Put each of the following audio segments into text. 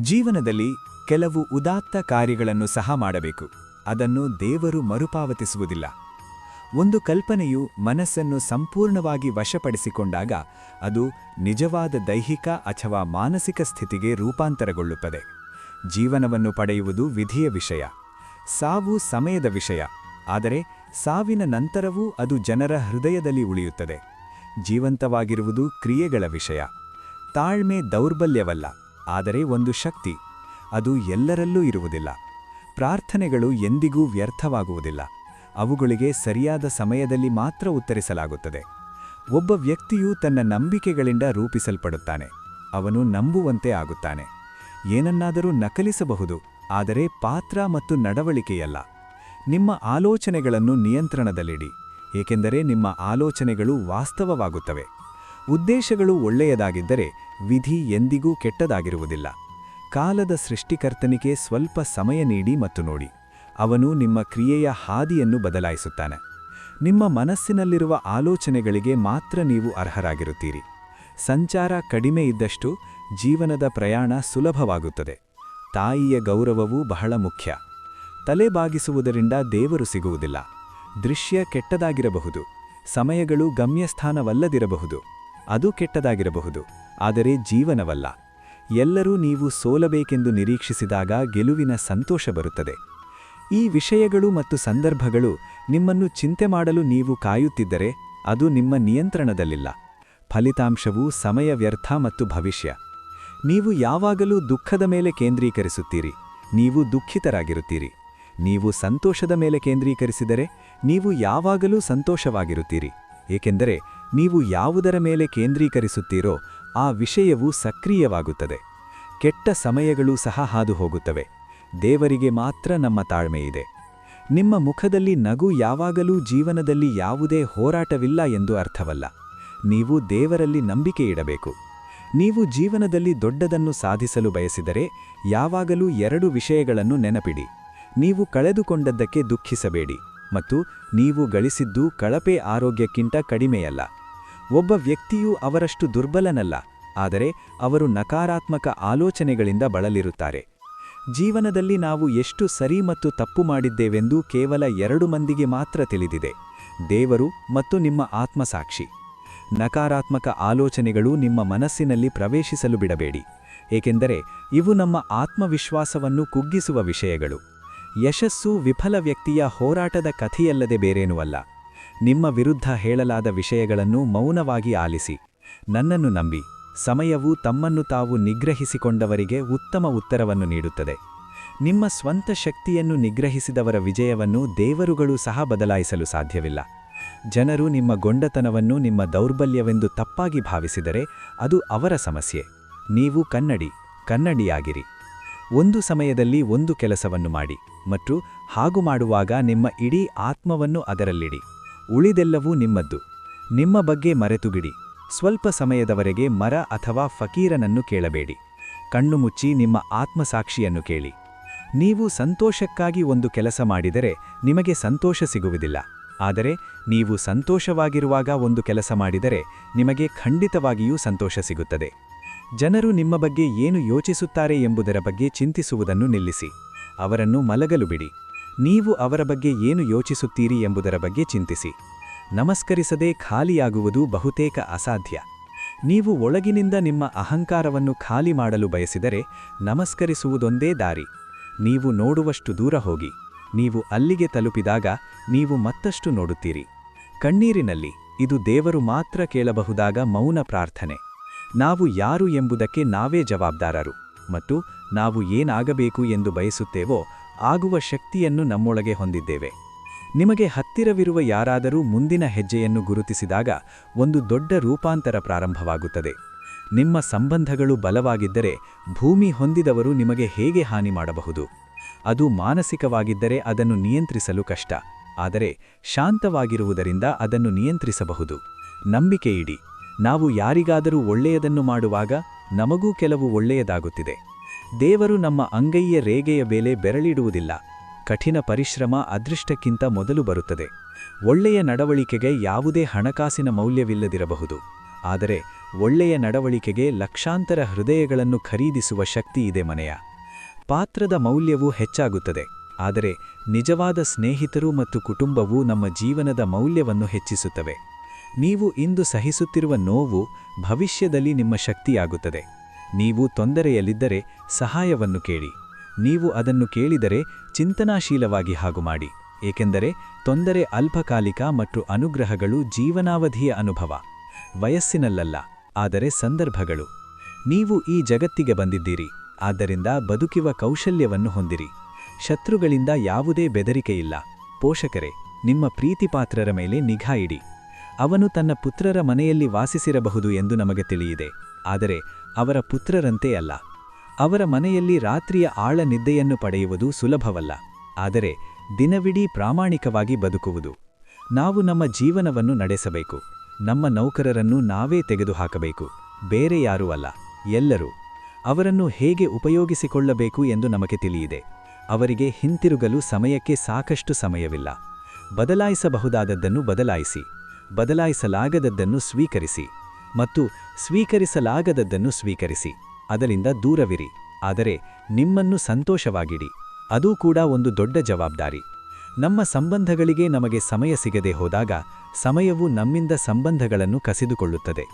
ಜೀವನದಲ್ಲಿ ಕೆಲವು ಉದಾತ್ತ ಕಾರ್ಯಗಳನ್ನು ಸಹ ಮಾಡಬೇಕು. ಅದನ್ನು ದೇವರು ಮರುಪಾವತಿಸುವುದಿಲ್ಲ. ಒಂದು ಕಲ್ಪನೆಯು ಮನಸ್ಸನ್ನು ಸಂಪೂರ್ಣವಾಗಿ ವಶಪಡಿಸಿಕೊಂಡಾಗ ಅದು ನಿಜವಾದ ದೈಹಿಕ ಅಥವಾ ಮಾನಸಿಕ ಸ್ಥಿತಿಗೆ ರೂಪಾಂತರಗೊಳ್ಳುತ್ತದೆ. ಜೀವನವನ್ನು ಪಡೆಯುವುದು ವಿಧಿಯ ವಿಷಯ. ಸಾವು ಸಮಯದ ವಿಷಯ. ಆದರೆ ಸಾವಿನ ನಂತರವೂ ಅದು ಜನರ ಹೃದಯದಲ್ಲಿ ಉಳಿಯುತ್ತದೆ. ಜೀವಂತವಾಗಿರುವುದು ಕ್ರಿಯೆಗಳ ವಿಷಯ. ತಾಳ್ಮೆ ದೌರ್ಬಲ್ಯವಲ್ಲ. ಆದರೆ ಒಂದು ಶಕ್ತಿ. ಅದು ಎಲ್ಲರಲ್ಲೂ ಇರುವುದಿಲ್ಲ. ಪ್ರಾರ್ಥನೆಗಳು ಎಂದಿಗೂ ವ್ಯರ್ಥವಾಗುವುದಿಲ್ಲ. ಅವುಗಳಿಗೆ ಸರಿಯಾದ ಸಮಯದಲ್ಲಿ ಮಾತ್ರ ಉತ್ತರಿಸಲಾಗುತ್ತದೆ. ಒಬ್ಬ ವ್ಯಕ್ತಿಯು ತನ್ನ ನಂಬಿಕೆಗಳಿಂದ ರೂಪಿಸಲ್ಪಡುತ್ತಾನೆ. ಅವನು ನಂಬುವಂತೆ ಆಗುತ್ತಾನೆ. ಏನನ್ನಾದರೂ ನಕಲಿಸಬಹುದು, ಆದರೆ ಪಾತ್ರ ಮತ್ತು ನಡವಳಿಕೆಯಲ್ಲ. ನಿಮ್ಮ ಆಲೋಚನೆಗಳನ್ನು ನಿಯಂತ್ರಣದಲ್ಲಿಡಿ, ಏಕೆಂದರೆ ನಿಮ್ಮ ಆಲೋಚನೆಗಳು ವಾಸ್ತವವಾಗುತ್ತವೆ. ಉದ್ದೇಶಗಳು ಒಳ್ಳೆಯದಾಗಿದ್ದರೆ ವಿಧಿ ಎಂದಿಗೂ ಕೆಟ್ಟದಾಗಿರುವುದಿಲ್ಲ. ಕಾಲದ ಸೃಷ್ಟಿಕರ್ತನಿಗೆ ಸ್ವಲ್ಪ ಸಮಯ ನೀಡಿ ಮತ್ತು ನೋಡಿ. ಅವನು ನಿಮ್ಮ ಕ್ರಿಯೆಯ ಹಾದಿಯನ್ನು ಬದಲಾಯಿಸುತ್ತಾನೆ. ನಿಮ್ಮ ಮನಸ್ಸಿನಲ್ಲಿರುವ ಆಲೋಚನೆಗಳಿಗೆ ಮಾತ್ರ ನೀವು ಅರ್ಹರಾಗಿರುತ್ತೀರಿ. ಸಂಚಾರ ಕಡಿಮೆ ಇದ್ದಷ್ಟು ಜೀವನದ ಪ್ರಯಾಣ ಸುಲಭವಾಗುತ್ತದೆ. ತಾಯಿಯ ಗೌರವವೂ ಬಹಳ ಮುಖ್ಯ. ತಲೆ ಬಾಗಿಸುವುದರಿಂದ ದೇವರು ಸಿಗುವುದಿಲ್ಲ. ದೃಶ್ಯ ಕೆಟ್ಟದಾಗಿರಬಹುದು. ಸಮಯಗಳು ಗಮ್ಯಸ್ಥಾನವಲ್ಲದಿರಬಹುದು. ಅದು ಕೆಟ್ಟದಾಗಿರಬಹುದು. ಆದರೆ ಜೀವನವಲ್ಲ. ಎಲ್ಲರೂ ನೀವು ಸೋಲಬೇಕೆಂದು ನಿರೀಕ್ಷಿಸಿದಾಗ ಗೆಲುವಿನ ಸಂತೋಷ ಬರುತ್ತದೆ. ಈ ವಿಷಯಗಳು ಮತ್ತು ಸಂದರ್ಭಗಳು ನಿಮ್ಮನ್ನು ಚಿಂತೆ ಮಾಡಲು ನೀವು ಕಾಯುತ್ತಿದ್ದರೆ ಅದು ನಿಮ್ಮ ನಿಯಂತ್ರಣದಲ್ಲಿಲ್ಲ. ಫಲಿತಾಂಶವು ಸಮಯ ವ್ಯರ್ಥ ಮತ್ತು ಭವಿಷ್ಯ. ನೀವು ಯಾವಾಗಲೂ ದುಃಖದ ಮೇಲೆ ಕೇಂದ್ರೀಕರಿಸುತ್ತೀರಿ. ನೀವು ದುಃಖಿತರಾಗಿರುತ್ತೀರಿ. ನೀವು ಸಂತೋಷದ ಮೇಲೆ ಕೇಂದ್ರೀಕರಿಸಿದರೆ ನೀವು ಯಾವಾಗಲೂ ಸಂತೋಷವಾಗಿರುತ್ತೀರಿ. ಏಕೆಂದರೆ ನೀವು ಯಾವುದರ ಮೇಲೆ ಕೇಂದ್ರೀಕರಿಸುತ್ತೀರೋ ಆ ವಿಷಯವು ಸಕ್ರಿಯವಾಗುತ್ತದೆ. ಕೆಟ್ಟ ಸಮಯಗಳು ಸಹ ಹಾದು ಹೋಗುತ್ತವೆ ದೇವರಿಗೆ ಮಾತ್ರ ನಮ್ಮ ತಾಳ್ಮೆಯಿದೆ. ನಿಮ್ಮ ಮುಖದಲ್ಲಿ ನಗು ಯಾವಾಗಲೂ ಜೀವನದಲ್ಲಿ ಯಾವುದೇ ಹೋರಾಟವಿಲ್ಲ ಎಂದು ಅರ್ಥವಲ್ಲ. ನೀವು ದೇವರಲ್ಲಿ ನಂಬಿಕೆ ಇಡಬೇಕು ನೀವು ಜೀವನದಲ್ಲಿ ದೊಡ್ಡದನ್ನು ಸಾಧಿಸಲು ಬಯಸಿದರೆ ಯಾವಾಗಲೂ ಎರಡು ವಿಷಯಗಳನ್ನು ನೆನಪಿಡಿ. ನೀವು ಕಳೆದುಕೊಂಡದ್ದಕ್ಕೆ ದುಃಖಿಸಬೇಡಿ ಮತ್ತು ನೀವು ಗಳಿಸಿದ್ದು ಕಳಪೆ ಆರೋಗ್ಯಕ್ಕಿಂತ ಕಡಿಮೆಯಲ್ಲ. ಒಬ್ಬ ವ್ಯಕ್ತಿಯೂ ಅವರಷ್ಟು ದುರ್ಬಲನಲ್ಲ, ಆದರೆ ಅವರು ನಕಾರಾತ್ಮಕ ಆಲೋಚನೆಗಳಿಂದ ಬಳಲಿರುತ್ತಾರೆ. ಜೀವನದಲ್ಲಿ ನಾವು ಎಷ್ಟು ಸರಿ ಮತ್ತು ತಪ್ಪು ಮಾಡಿದ್ದೇವೆಂದು ಕೇವಲ ಎರಡು ಮಂದಿಗೆ ಮಾತ್ರ ತಿಳಿದಿದೆ, ದೇವರು ಮತ್ತು ನಿಮ್ಮ ಆತ್ಮಸಾಕ್ಷಿ. ನಕಾರಾತ್ಮಕ ಆಲೋಚನೆಗಳು ನಿಮ್ಮ ಮನಸ್ಸಿನಲ್ಲಿ ಪ್ರವೇಶಿಸಲು ಬಿಡಬೇಡಿ, ಏಕೆಂದರೆ ಇವು ನಮ್ಮ ಆತ್ಮವಿಶ್ವಾಸವನ್ನು ಕುಗ್ಗಿಸುವ ವಿಷಯಗಳು. ಯಶಸ್ಸು ವಿಫಲ ವ್ಯಕ್ತಿಯ ಹೋರಾಟದ ಕಥೆಯಲ್ಲದೆ ಬೇರೇನೂ ಅಲ್ಲ. ನಿಮ್ಮ ವಿರುದ್ಧ ಹೇಳಲಾದ ವಿಷಯಗಳನ್ನು ಮೌನವಾಗಿ ಆಲಿಸಿ. ನನ್ನನ್ನು ನಂಬಿ. ಸಮಯವು ತಮ್ಮನ್ನು ತಾವು ನಿಗ್ರಹಿಸಿಕೊಂಡವರಿಗೆ ಉತ್ತಮ ಉತ್ತರವನ್ನು ನೀಡುತ್ತದೆ. ನಿಮ್ಮ ಸ್ವಂತ ಶಕ್ತಿಯನ್ನು ನಿಗ್ರಹಿಸಿದವರ ವಿಜಯವನ್ನು ದೇವರುಗಳು ಸಹ ಬದಲಾಯಿಸಲು ಸಾಧ್ಯವಿಲ್ಲ. ಜನರು ನಿಮ್ಮ ಗೊಂಡತನವನ್ನು ನಿಮ್ಮ ದೌರ್ಬಲ್ಯವೆಂದು ತಪ್ಪಾಗಿ ಭಾವಿಸಿದರೆ ಅದು ಅವರ ಸಮಸ್ಯೆ. ನೀವು ಕನ್ನಡಿ, ಕನ್ನಡಿಯಾಗಿರಿ. ಒಂದು ಸಮಯದಲ್ಲಿ ಒಂದು ಕೆಲಸವನ್ನು ಮಾಡಿ ಮತ್ತು ಹಾಗು ಮಾಡುವಾಗ ನಿಮ್ಮ ಇಡೀ ಆತ್ಮವನ್ನು ಅದರಲ್ಲಿಡಿ. ಉಳಿದೆಲ್ಲವೂ ನಿಮ್ಮದ್ದು. ನಿಮ್ಮ ಬಗ್ಗೆ ಮರೆತುಗಿಡಿ ಸ್ವಲ್ಪ ಸಮಯದವರೆಗೆ ಮರ ಅಥವಾ ಫಕೀರನನ್ನು ಕೇಳಬೇಡಿ. ಕಣ್ಣು ಮುಚ್ಚಿ ನಿಮ್ಮ ಆತ್ಮಸಾಕ್ಷಿಯನ್ನು ಕೇಳಿ. ನೀವು ಸಂತೋಷಕ್ಕಾಗಿ ಒಂದು ಕೆಲಸ ಮಾಡಿದರೆ ನಿಮಗೆ ಸಂತೋಷ ಸಿಗುವುದಿಲ್ಲ. ಆದರೆ ನೀವು ಸಂತೋಷವಾಗಿರುವಾಗ ಒಂದು ಕೆಲಸ ಮಾಡಿದರೆ ನಿಮಗೆ ಖಂಡಿತವಾಗಿಯೂ ಸಂತೋಷ ಸಿಗುತ್ತದೆ. ಜನರು ನಿಮ್ಮ ಬಗ್ಗೆ ಏನು ಯೋಚಿಸುತ್ತಾರೆ ಎಂಬುದರ ಬಗ್ಗೆ ಚಿಂತಿಸುವುದನ್ನು ನಿಲ್ಲಿಸಿ. ಅವರನ್ನು ಮಲಗಲು ಬಿಡಿ. ನೀವು ಅವರ ಬಗ್ಗೆ ಏನು ಯೋಚಿಸುತ್ತೀರಿ ಎಂಬುದರ ಬಗ್ಗೆ ಚಿಂತಿಸಿ. ನಮಸ್ಕರಿಸದೆ ಖಾಲಿಯಾಗುವುದು ಬಹುತೇಕ ಅಸಾಧ್ಯ. ನೀವು ಒಳಗಿನಿಂದ ನಿಮ್ಮ ಅಹಂಕಾರವನ್ನು ಖಾಲಿ ಮಾಡಲು ಬಯಸಿದರೆ ನಮಸ್ಕರಿಸುವುದೊಂದೇ ದಾರಿ. ನೀವು ನೋಡುವಷ್ಟು ದೂರ ಹೋಗಿ. ನೀವು ಅಲ್ಲಿಗೆ ತಲುಪಿದಾಗ ನೀವು ಮತ್ತಷ್ಟು ನೋಡುತ್ತೀರಿ. ಕಣ್ಣೀರಿನಲ್ಲಿ ಇದು ದೇವರು ಮಾತ್ರ ಕೇಳಬಹುದಾಗ ಮೌನ ಪ್ರಾರ್ಥನೆ. ನಾವು ಯಾರು ಎಂಬುದಕ್ಕೆ ನಾವೇ ಜವಾಬ್ದಾರರು ಮತ್ತು ನಾವು ಏನಾಗಬೇಕು ಎಂದು ಬಯಸುತ್ತೇವೋ ಆಗುವ ಶಕ್ತಿಯನ್ನು ನಮ್ಮೊಳಗೆ ಹೊಂದಿದ್ದೇವೆ. ನಿಮಗೆ ಹತ್ತಿರವಿರುವ ಯಾರಾದರೂ ಮುಂದಿನ ಹೆಜ್ಜೆಯನ್ನು ಗುರುತಿಸಿದಾಗ ಒಂದು ದೊಡ್ಡ ರೂಪಾಂತರ ಪ್ರಾರಂಭವಾಗುತ್ತದೆ. ನಿಮ್ಮ ಸಂಬಂಧಗಳು ಬಲವಾಗಿದ್ದರೆ ಭೂಮಿ ಹೊಂದಿದವರು ನಿಮಗೆ ಹೇಗೆ ಹಾನಿ ಮಾಡಬಹುದು? ಅದು ಮಾನಸಿಕವಾಗಿದ್ದರೆ ಅದನ್ನು ನಿಯಂತ್ರಿಸಲು ಕಷ್ಟ. ಆದರೆ ಶಾಂತವಾಗಿರುವುದರಿಂದ ಅದನ್ನು ನಿಯಂತ್ರಿಸಬಹುದು. ನಂಬಿಕೆ ಇಡಿ. ನಾವು ಯಾರಿಗಾದರೂ ಒಳ್ಳೆಯದನ್ನು ಮಾಡುವಾಗ ನಮಗೂ ಕೆಲವು ಒಳ್ಳೆಯದಾಗುತ್ತಿದೆ. ದೇವರು ನಮ್ಮ ಅಂಗೈಯ ರೇಗೆಯ ಬೇಲೆ ಬೆರಳಿಡುವುದಿಲ್ಲ. ಕಠಿಣ ಪರಿಶ್ರಮ ಅದೃಷ್ಟಕ್ಕಿಂತ ಮೊದಲು ಬರುತ್ತದೆ. ಒಳ್ಳೆಯ ನಡವಳಿಕೆಗೆ ಯಾವುದೇ ಹಣಕಾಸಿನ ಮೌಲ್ಯವಿಲ್ಲದಿರಬಹುದು. ಆದರೆ ಒಳ್ಳೆಯ ನಡವಳಿಕೆಗೆ ಲಕ್ಷಾಂತರ ಹೃದಯಗಳನ್ನು ಖರೀದಿಸುವ ಶಕ್ತಿ ಇದೆ ಮನೆಯ. ಪಾತ್ರದ ಮೌಲ್ಯವು ಹೆಚ್ಚಾಗುತ್ತದೆ. ಆದರೆ ನಿಜವಾದ ಸ್ನೇಹಿತರು ಮತ್ತು ಕುಟುಂಬವು ನಮ್ಮ ಜೀವನದ ಮೌಲ್ಯವನ್ನು ಹೆಚ್ಚಿಸುತ್ತವೆ. ನೀವು ಇಂದು ಸಹಿಸುತ್ತಿರುವ ನೋವು ಭವಿಷ್ಯದಲ್ಲಿ ನಿಮ್ಮ ಶಕ್ತಿಯಾಗುತ್ತದೆ. ನೀವು ತೊಂದರೆಯಲ್ಲಿದ್ದರೆ ಸಹಾಯವನ್ನು ಕೇಳಿ. ನೀವು ಅದನ್ನು ಕೇಳಿದರೆ ಚಿಂತನಾಶೀಲವಾಗಿ ಹಾಗು ಮಾಡಿ. ಏಕೆಂದರೆ ತೊಂದರೆ ಅಲ್ಪಕಾಲಿಕ ಮತ್ತು ಅನುಗ್ರಹಗಳು ಜೀವನಾವಧಿಯ ಅನುಭವ. ವಯಸ್ಸಿನಲ್ಲಲ್ಲ, ಆದರೆ ಸಂದರ್ಭಗಳು. ನೀವು ಈ ಜಗತ್ತಿಗೆ ಬಂದಿದ್ದೀರಿ. ಆದ್ದರಿಂದ ಬದುಕುವ ಕೌಶಲ್ಯವನ್ನು ಹೊಂದಿರಿ. ಶತ್ರುಗಳಿಂದ ಯಾವುದೇ ಬೆದರಿಕೆಯಿಲ್ಲ. ಪೋಷಕರೇ, ನಿಮ್ಮ ಪ್ರೀತಿಪಾತ್ರರ ಮೇಲೆ ನಿಘಾ ಇಡಿ. ಅವನು ತನ್ನ ಪುತ್ರರ ಮನೆಯಲ್ಲಿ ವಾಸಿಸಿರಬಹುದು ಎಂದು ನಮಗೆ ತಿಳಿಯಿದೆ. ಆದರೆ ಅವರ ಪುತ್ರರಂತೆ ಅಲ್ಲ. ಅವರ ಮನೆಯಲ್ಲಿ ರಾತ್ರಿಯ ಆಳ ನಿದ್ದೆಯನ್ನು ಪಡೆಯುವುದು ಸುಲಭವಲ್ಲ. ಆದರೆ ದಿನವಿಡೀ ಪ್ರಾಮಾಣಿಕವಾಗಿ ಬದುಕುವುದು. ನಾವು ನಮ್ಮ ಜೀವನವನ್ನು ನಡೆಸಬೇಕು. ನಮ್ಮ ನೌಕರರನ್ನು ನಾವೇ ತೆಗೆದುಹಾಕಬೇಕು. ಬೇರೆ ಯಾರೂ ಅಲ್ಲ. ಎಲ್ಲರೂ ಅವರನ್ನು ಹೇಗೆ ಉಪಯೋಗಿಸಿಕೊಳ್ಳಬೇಕು ಎಂದು ನಮಗೆ ತಿಳಿಯಿದೆ. ಅವರಿಗೆ ಹಿಂತಿರುಗಲು ಸಮಯಕ್ಕೆ ಸಾಕಷ್ಟು ಸಮಯವಿಲ್ಲ. ಬದಲಾಯಿಸಬಹುದಾದದ್ದನ್ನು ಬದಲಾಯಿಸಿ. ಬದಲಾಯಿಸಲಾಗದದ್ದನ್ನು ಸ್ವೀಕರಿಸಿ. ಮತ್ತು ಸ್ವೀಕರಿಸಲಾಗದದ್ದನ್ನು ಸ್ವೀಕರಿಸಿ, ಅದರಿಂದ ದೂರವಿರಿ, ಆದರೆ ನಿಮ್ಮನ್ನು ಸಂತೋಷವಾಗಿಡಿ, ಅದೂ ಕೂಡ ಒಂದು ದೊಡ್ಡ ಜವಾಬ್ದಾರಿ. ನಮ್ಮ ಸಂಬಂಧಗಳಿಗೆ ನಮಗೆ ಸಮಯ ಸಿಗದೆ ಹೋದಾಗ ಸಮಯವು ನಮ್ಮಿಂದ ಸಂಬಂಧಗಳನ್ನು ಕಸಿದುಕೊಳ್ಳುತ್ತದೆ.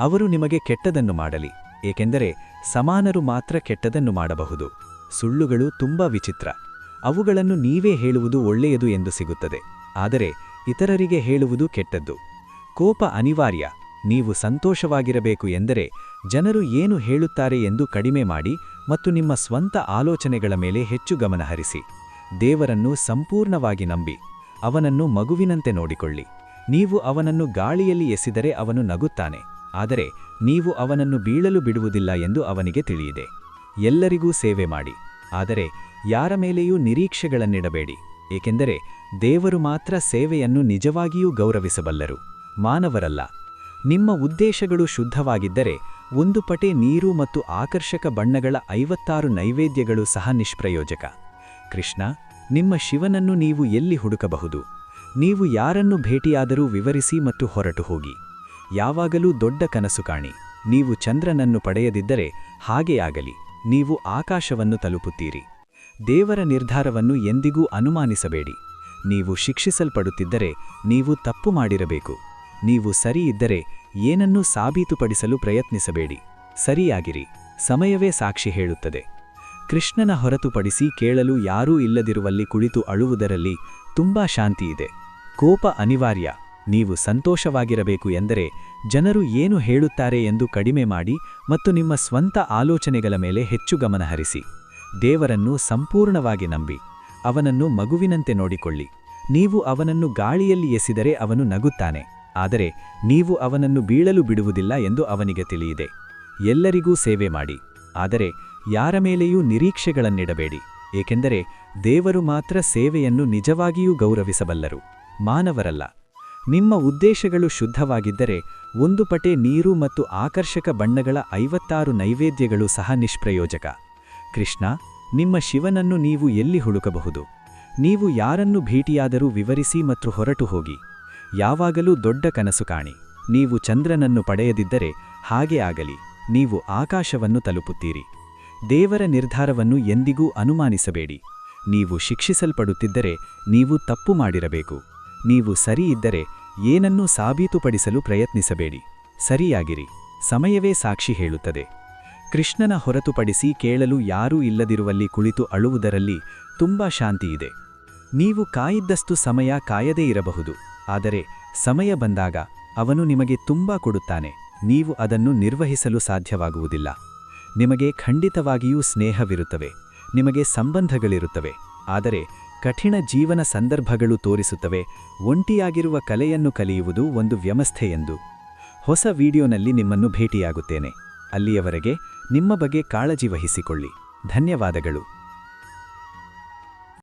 ಅವರು ನಿಮಗೆ ಕೆಟ್ಟದನ್ನು ಮಾಡಲಿ, ಏಕೆಂದರೆ ಸಮಾನರು ಮಾತ್ರ ಕೆಟ್ಟದನ್ನು ಮಾಡಬಹುದು. ಸುಳ್ಳುಗಳು ತುಂಬಾ ವಿಚಿತ್ರ. ಅವುಗಳನ್ನು ನೀವೇ ಹೇಳುವುದು ಒಳ್ಳೆಯದು ಎಂದು ಸಿಗುತ್ತದೆ, ಆದರೆ ಇತರರಿಗೆ ಹೇಳುವುದು ಕೆಟ್ಟದ್ದು. ಕೋಪ ಅನಿವಾರ್ಯ. ನೀವು ಸಂತೋಷವಾಗಿರಬೇಕು ಎಂದರೆ ಜನರು ಏನು ಹೇಳುತ್ತಾರೆ ಎಂದು ಕಡಿಮೆ ಮಾಡಿ ಮತ್ತು ನಿಮ್ಮ ಸ್ವಂತ ಆಲೋಚನೆಗಳ ಮೇಲೆ ಹೆಚ್ಚು ಗಮನಹರಿಸಿ ದೇವರನ್ನು ಸಂಪೂರ್ಣವಾಗಿ ನಂಬಿ, ಅವನನ್ನು ಮಗುವಿನಂತೆ ನೋಡಿಕೊಳ್ಳಿ. ನೀವು ಅವನನ್ನು ಗಾಳಿಯಲ್ಲಿ ಎಸೆದರೆ ಅವನು ನಗುತ್ತಾನೆ, ಆದರೆ ನೀವು ಅವನನ್ನು ಬೀಳಲು ಬಿಡುವುದಿಲ್ಲ ಎಂದು ಅವನಿಗೆ ತಿಳಿಯಿದೆ. ಎಲ್ಲರಿಗೂ ಸೇವೆ ಮಾಡಿ, ಆದರೆ ಯಾರ ಮೇಲೆಯೂ ನಿರೀಕ್ಷೆಗಳನ್ನಿಡಬೇಡಿ, ಏಕೆಂದರೆ ದೇವರು ಮಾತ್ರ ಸೇವೆಯನ್ನು ನಿಜವಾಗಿಯೂ ಗೌರವಿಸಬಲ್ಲರು, ಮಾನವರಲ್ಲ. ನಿಮ್ಮ ಉದ್ದೇಶಗಳು ಶುದ್ಧವಾಗಿದ್ದರೆ ಒಂದು ಪಟೆ ನೀರು ಮತ್ತು ಆಕರ್ಷಕ ಬಣ್ಣಗಳ ಐವತ್ತಾರು ನೈವೇದ್ಯಗಳು ಸಹ ನಿಷ್ಪ್ರಯೋಜಕ. ಕೃಷ್ಣ, ನಿಮ್ಮ ಶಿವನನ್ನು ನೀವು ಎಲ್ಲಿ ಹುಡುಕಬಹುದು? ನೀವು ಯಾರನ್ನು ಭೇಟಿಯಾದರೂ ವಿವರಿಸಿ ಮತ್ತು ಹೊರಟು ಹೋಗಿ. ಯಾವಾಗಲೂ ದೊಡ್ಡ ಕನಸು ಕಾಣಿ. ನೀವು ಚಂದ್ರನನ್ನು ಪಡೆಯದಿದ್ದರೆ ಹಾಗೆಯಾಗಲಿ ನೀವು ಆಕಾಶವನ್ನು ತಲುಪುತ್ತೀರಿ. ದೇವರ ನಿರ್ಧಾರವನ್ನು ಎಂದಿಗೂ ಅನುಮಾನಿಸಬೇಡಿ. ನೀವು ಶಿಕ್ಷಿಸಲ್ಪಡುತ್ತಿದ್ದರೆ ನೀವು ತಪ್ಪು ಮಾಡಿರಬೇಕು. ನೀವು ಸರಿ ಇದ್ದರೆ ಏನನ್ನೂ ಸಾಬೀತುಪಡಿಸಲು ಪ್ರಯತ್ನಿಸಬೇಡಿ. ಸರಿಯಾಗಿರಿ. ಸಮಯವೇ ಸಾಕ್ಷಿ ಹೇಳುತ್ತದೆ. ಕೃಷ್ಣನ ಹೊರತುಪಡಿಸಿ ಕೇಳಲು ಯಾರೂ ಇಲ್ಲದಿರುವಲ್ಲಿ ಕುಳಿತು ಅಳುವುದರಲ್ಲಿ ತುಂಬಾ ಶಾಂತಿಯಿದೆ ಕೋಪ ಅನಿವಾರ್ಯ. ನೀವು ಸಂತೋಷವಾಗಿರಬೇಕು ಎಂದರೆ ಜನರು ಏನು ಹೇಳುತ್ತಾರೆ ಎಂದು ಕಡಿಮೆ ಮಾಡಿ ಮತ್ತು ನಿಮ್ಮ ಸ್ವಂತ ಆಲೋಚನೆಗಳ ಮೇಲೆ ಹೆಚ್ಚು ಗಮನಹರಿಸಿ ದೇವರನ್ನು ಸಂಪೂರ್ಣವಾಗಿ ನಂಬಿ. ಅವನನ್ನು ಮಗುವಿನಂತೆ ನೋಡಿಕೊಳ್ಳಿ. ನೀವು ಅವನನ್ನು ಗಾಳಿಯಲ್ಲಿ ಎಸಿದರೆ ಅವನು ನಗುತ್ತಾನೆ. ಆದರೆ ನೀವು ಅವನನ್ನು ಬೀಳಲು ಬಿಡುವುದಿಲ್ಲ ಎಂದು ಅವನಿಗೆ ತಿಳಿಯಿದೆ. ಎಲ್ಲರಿಗೂ ಸೇವೆ ಮಾಡಿ. ಆದರೆ ಯಾರ ಮೇಲೆಯೂ ನಿರೀಕ್ಷೆಗಳನ್ನಿಡಬೇಡಿ. ಏಕೆಂದರೆ ದೇವರು ಮಾತ್ರ ಸೇವೆಯನ್ನು ನಿಜವಾಗಿಯೂ ಗೌರವಿಸಬಲ್ಲರು. ಮಾನವರಲ್ಲ. ನಿಮ್ಮ ಉದ್ದೇಶಗಳು ಶುದ್ಧವಾಗಿದ್ದರೆ ಒಂದು ಪಟೆ ನೀರು ಮತ್ತು ಆಕರ್ಷಕ ಬಣ್ಣಗಳ ಐವತ್ತಾರು ನೈವೇದ್ಯಗಳು ಸಹ ನಿಷ್ಪ್ರಯೋಜಕ. ಕೃಷ್ಣ, ನಿಮ್ಮ ಶಿವನನ್ನು ನೀವು ಎಲ್ಲಿ ಹುಡುಕಬಹುದು? ನೀವು ಯಾರನ್ನು ಭೇಟಿಯಾದರೂ ವಿವರಿಸಿ ಮತ್ತು ಹೊರಟು ಹೋಗಿ. ಯಾವಾಗಲೂ ದೊಡ್ಡ ಕನಸು ಕಾಣಿ. ನೀವು ಚಂದ್ರನನ್ನು ಪಡೆಯದಿದ್ದರೆ ಹಾಗೆ ಆಗಲಿ. ನೀವು ಆಕಾಶವನ್ನು ತಲುಪುತ್ತೀರಿ. ದೇವರ ನಿರ್ಧಾರವನ್ನು ಎಂದಿಗೂ ಅನುಮಾನಿಸಬೇಡಿ. ನೀವು ಶಿಕ್ಷಿಸಲ್ಪಡುತ್ತಿದ್ದರೆ ನೀವು ತಪ್ಪು ಮಾಡಿರಬೇಕು. ನೀವು ಸರಿಯಿದ್ದರೆ ಏನನ್ನೂ ಸಾಬೀತುಪಡಿಸಲು ಪ್ರಯತ್ನಿಸಬೇಡಿ. ಸರಿಯಾಗಿರಿ. ಸಮಯವೇ ಸಾಕ್ಷಿ ಹೇಳುತ್ತದೆ. ಕೃಷ್ಣನ ಹೊರತುಪಡಿಸಿ ಕೇಳಲು ಯಾರೂ ಇಲ್ಲದಿರುವಲ್ಲಿ ಕುಳಿತು ಅಳುವುದರಲ್ಲಿ ತುಂಬಾ ಶಾಂತಿಯಿದೆ. ನೀವು ಕಾಯಿದ್ದಷ್ಟು ಸಮಯ ಕಾಯದೇ ಇರಬಹುದು. ಆದರೆ ಸಮಯ ಬಂದಾಗ ಅವನು ನಿಮಗೆ ತುಂಬಾ ಕೊಡುತ್ತಾನೆ. ನೀವು ಅದನ್ನು ನಿರ್ವಹಿಸಲು ಸಾಧ್ಯವಾಗುವುದಿಲ್ಲ. ನಿಮಗೆ ಖಂಡಿತವಾಗಿಯೂ ಸ್ನೇಹವಿರುತ್ತವೆ. ನಿಮಗೆ ಸಂಬಂಧಗಳಿರುತ್ತವೆ. ಆದರೆ ಕಠಿಣ ಜೀವನ ಸಂದರ್ಭಗಳು ತೋರಿಸುತ್ತವೆ. ಒಂಟಿಯಾಗಿರುವ ಕಲೆಯನ್ನು ಕಲಿಯುವುದು ಒಂದು ವ್ಯವಸ್ಥೆಯೆಂದು. ಹೊಸ ವಿಡಿಯೋನಲ್ಲಿ ನಿಮ್ಮನ್ನು ಭೇಟಿಯಾಗುತ್ತೇನೆ. ಅಲ್ಲಿಯವರೆಗೆ ನಿಮ್ಮ ಬಗ್ಗೆ ಕಾಳಜಿ ವಹಿಸಿಕೊಳ್ಳಿ. ಧನ್ಯವಾದಗಳು.